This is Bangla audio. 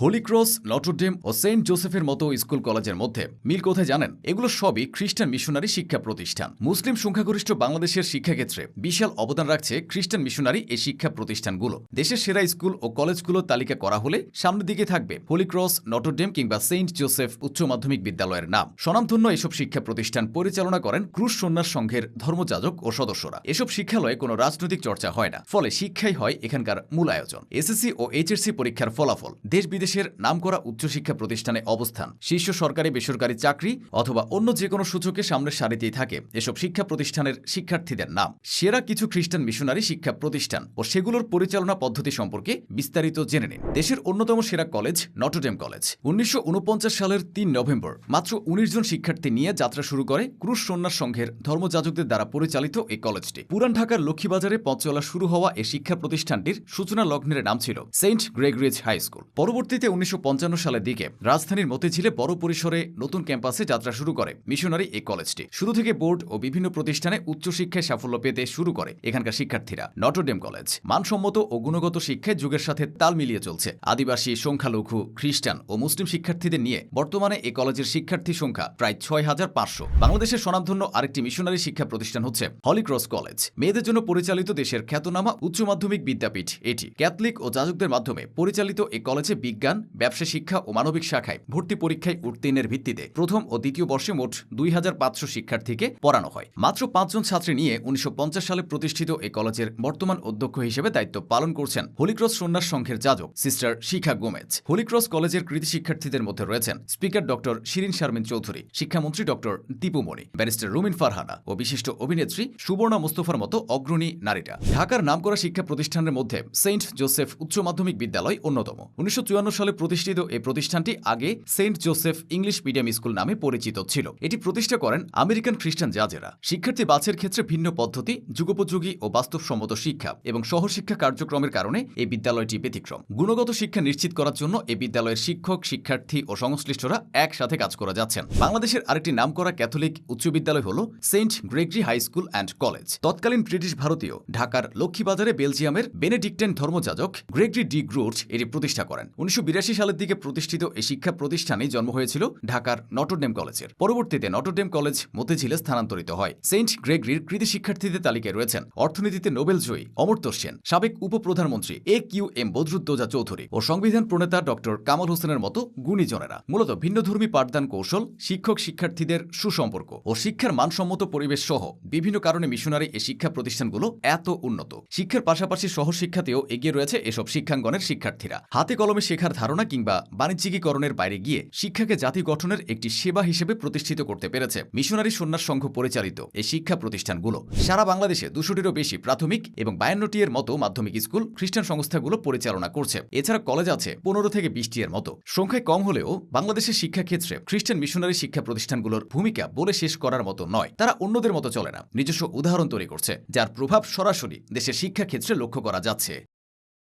হোলি ক্রস নটরডেম ও সেন্ট জোসেফের মতো স্কুল কলেজের মধ্যে। মিল কোথায় জানেন? এগুলো সবই খ্রিস্টান মিশনারি শিক্ষা প্রতিষ্ঠান। মুসলিম সংখ্যাগরিষ্ঠ বাংলাদেশের শিক্ষাক্ষেত্রে বিশাল অবদান রাখছে খ্রিস্টান মিশনারি এই শিক্ষা প্রতিষ্ঠানগুলো। দেশের সেরা স্কুল ও কলেজগুলোর তালিকা করা হলে সামনের দিকে থাকবে হোলি ক্রস নটরডেম কিংবা সেন্ট জোসেফ উচ্চ মাধ্যমিক বিদ্যালয়ের নাম। স্বনামধন্য এসব শিক্ষা প্রতিষ্ঠান পরিচালনা করেন ক্রুশ সন্ন্যাস সংঘের ধর্মযাজক ও সদস্যরা। এসব শিক্ষালয়ে কোনো রাজনৈতিক চর্চা হয় না, ফলে শিক্ষাই হয় এখানকার মূল আয়োজন। এসএসসি ও এইচএসসি পরীক্ষার ফলাফল। দেশ বিদেশের নামকরা উচ্চশিক্ষা প্রতিষ্ঠানে অবস্থান। শীর্ষ সরকারি বেসরকারি চাকরি অথবা অন্য যে কোনো সূচকে সামনের সারিতেই থাকে। এসব শিক্ষা প্রতিষ্ঠানের শিক্ষার্থীদের নাম। সেরা কিছু খ্রিস্টান মিশনারি শিক্ষা প্রতিষ্ঠান ও সেগুলোর পরিচালনা পদ্ধতি সম্পর্কে বিস্তারিত জেনে নিন। দেশের অন্যতম সেরা কলেজ নটরডেম কলেজ। উনিশশো উনপঞ্চাশ সালের তিন নভেম্বর মাত্র উনিশ জন শিক্ষার্থী নিয়ে যাত্রা শুরু করে ক্রুশ সন্ন্যাস সংঘের ধর্মযাজকদের দ্বারা পরিচালিত এই কলেজটি। পুরান ঢাকার লক্ষ্মীবাজারে পথ চলা শুরু হওয়া এই শিক্ষা প্রতিষ্ঠানটির সূচনা লগ্নের নাম ছিল সেন্ট গ্রেগরিজ হাই স্কুল। পরবর্তীতে উনিশশো সালের দিকে রাজধানীর মতিঝিলে বড় পরিসরে নতুন ক্যাম্পাসে যাত্রা শুরু করে মিশনারি এই কলেজটি। শুরু থেকে বোর্ড ও বিভিন্ন প্রতিষ্ঠানে উচ্চশিক্ষায় সাফল্য পেতে শুরু করে এখানকার শিক্ষার্থীরা। নটরডেম কলেজ মানসম্মত ও গুণগত শিক্ষায় যুগের সাথে তাল মিলিয়ে চলছে। আদিবাসী, সংখ্যালঘু, খ্রিস্টান ও মুসলিম শিক্ষার্থীদের নিয়ে বর্তমানে এই কলেজের শিক্ষার্থী সংখ্যা প্রায় ছয় হাজার পাঁচশো। বাংলাদেশের স্বনামধন্য আরেকটি মিশনারি শিক্ষা প্রতিষ্ঠান হচ্ছে হলিক্রস কলেজ। মেয়েদের জন্য পরিচালিত দেশের খ্যাতনামা উচ্চ মাধ্যমিক বিদ্যাপীঠ। এটি ক্যাথলিক ও যাজকদের মাধ্যমে পরিচালিত এই কলেজে বিজ্ঞান, ব্যবসা শিক্ষা ও মানবিক শাখায় ভর্তি পরীক্ষায় উত্তীর্ণের ভিত্তিতে প্রথম ও দ্বিতীয় বর্ষে মোট দুই হাজার পাঁচশো শিক্ষার্থীকে পড়ানো হয়। মাত্র পাঁচজন ছাত্রী নিয়ে উনিশশো পঞ্চাশ সালে প্রতিষ্ঠিত এই কলেজের বর্তমান অধ্যক্ষ হিসেবে দায়িত্ব পালন করছেন হোলিক্রস সন্ন্যাস সংঘের যাজক সিস্টার শিখা গোমেজ। হোলিক্রস কলেজের কৃতি শিক্ষার্থীদের মধ্যে রয়েছেন স্পিকার ডক্টর শিরিন শারমিন চৌধুরী, শিক্ষামন্ত্রী ডক্টর দীপুমণি ব্যারিস্টার রুমিন ফারহানা ও বিশিষ্ট অভিনেত্রী সুবর্ণা মুস্তফার মতো অগ্রণী নারীরা। ঢাকার নামকরা শিক্ষা প্রতিষ্ঠানের মধ্যে সেন্ট জোসেফ উচ্চ মাধ্যমিক বিদ্যালয় অন্যতম। উনিশশো চুয়ান্ন সালে প্রতিষ্ঠিত এই প্রতিষ্ঠানটি আগে Saint Joseph English medium school নামে পরিচিত ছিল। এটি প্রতিষ্ঠা করেন আমেরিকান খ্রিস্টান জাজেরা শিক্ষার্থী বাছের ক্ষেত্রে ভিন্ন পদ্ধতি, যুগোপযোগী ও বাস্তবসম্মত শিক্ষা এবং সহশিক্ষা কার্যক্রমের কারণে এই বিদ্যালয়টি ব্যতিক্রম। গুণগত শিক্ষা নিশ্চিত করার জন্য এই বিদ্যালয়ের শিক্ষক, শিক্ষার্থী ও সংশ্লিষ্টরা একসাথে কাজ করে যাচ্ছেন। বাংলাদেশের আরেকটি নামকরা ক্যাথলিক উচ্চ বিদ্যালয় হল Saint Gregory high school and college. তৎকালীন ব্রিটিশ ভারতীয় ঢাকার লক্ষ্মীবাজারে বেলজিয়ামের বেনেডিক্টেন ধর্মযাজক গ্রেগরি ডি গ্রুট এটি প্রতিষ্ঠা করেন। উনিশশো সালের দিকে প্রতিষ্ঠিত এই শিক্ষা প্রতিষ্ঠানে জন্ম হয়েছিল ঢাকার নটরডেম কলেজের। পরবর্তীতে নটরডেম কলেজ মতিঝিলে স্থানান্তরিত হয়। সেন্ট গ্রেগরির কৃতি শিক্ষার্থীদের তালিকায় রয়েছেন অর্থনীতিতে নোবেল জয়ী অমর্ত্য সেন, সাবেক উপপ্রধানমন্ত্রী A Q M Badruddoza Chowdhury ও সংবিধান প্রণেতা ডক্টর কামাল হোসেনের মতো গুণীজনেরা। মূলত ভিন্নধর্মী পাঠদান কৌশল, শিক্ষক শিক্ষার্থীদের সুসম্পর্ক ও শিক্ষার মানসম্মত পরিবেশ সহ বিভিন্ন কারণে মিশনারি এই শিক্ষা প্রতিষ্ঠানগুলো এত উন্নত। শিক্ষার পাশাপাশি সহশিক্ষাতেও এগিয়ে রয়েছে এসব শিক্ষাঙ্গনের শিক্ষার্থীরা। হাতে কলমে শেখার ধারণা কিংবা বাণিজ্যিকীকরণের বাইরে গিয়ে শিক্ষাকে জাতি গঠনের একটি সেবা হিসেবে প্রতিষ্ঠিত করতে পেরেছে মিশনারি সন্ন্যাস সংঘ পরিচালিত এই শিক্ষা প্রতিষ্ঠানগুলো। সারা বাংলাদেশে দুশোটিরও বেশি প্রাথমিক এবং বায়ান্নটি এর মতো মাধ্যমিক স্কুল খ্রিস্টান সংস্থাগুলো পরিচালনা করছে। এছাড়া কলেজ আছে পনেরো থেকে বিশটি এর মতো। সংখ্যায় কম হলেও বাংলাদেশের শিক্ষাক্ষেত্রে খ্রিস্টান মিশনারি শিক্ষা প্রতিষ্ঠানগুলোর ভূমিকা বলে শেষ করার মতো নয়। তারা অন্যদের মতো চলে না। নিজস্ব উদাহরণ তৈরি করছে, যার প্রভাব সরাসরি দেশের শিক্ষাক্ষেত্রে লক্ষ্য করা যাচ্ছে।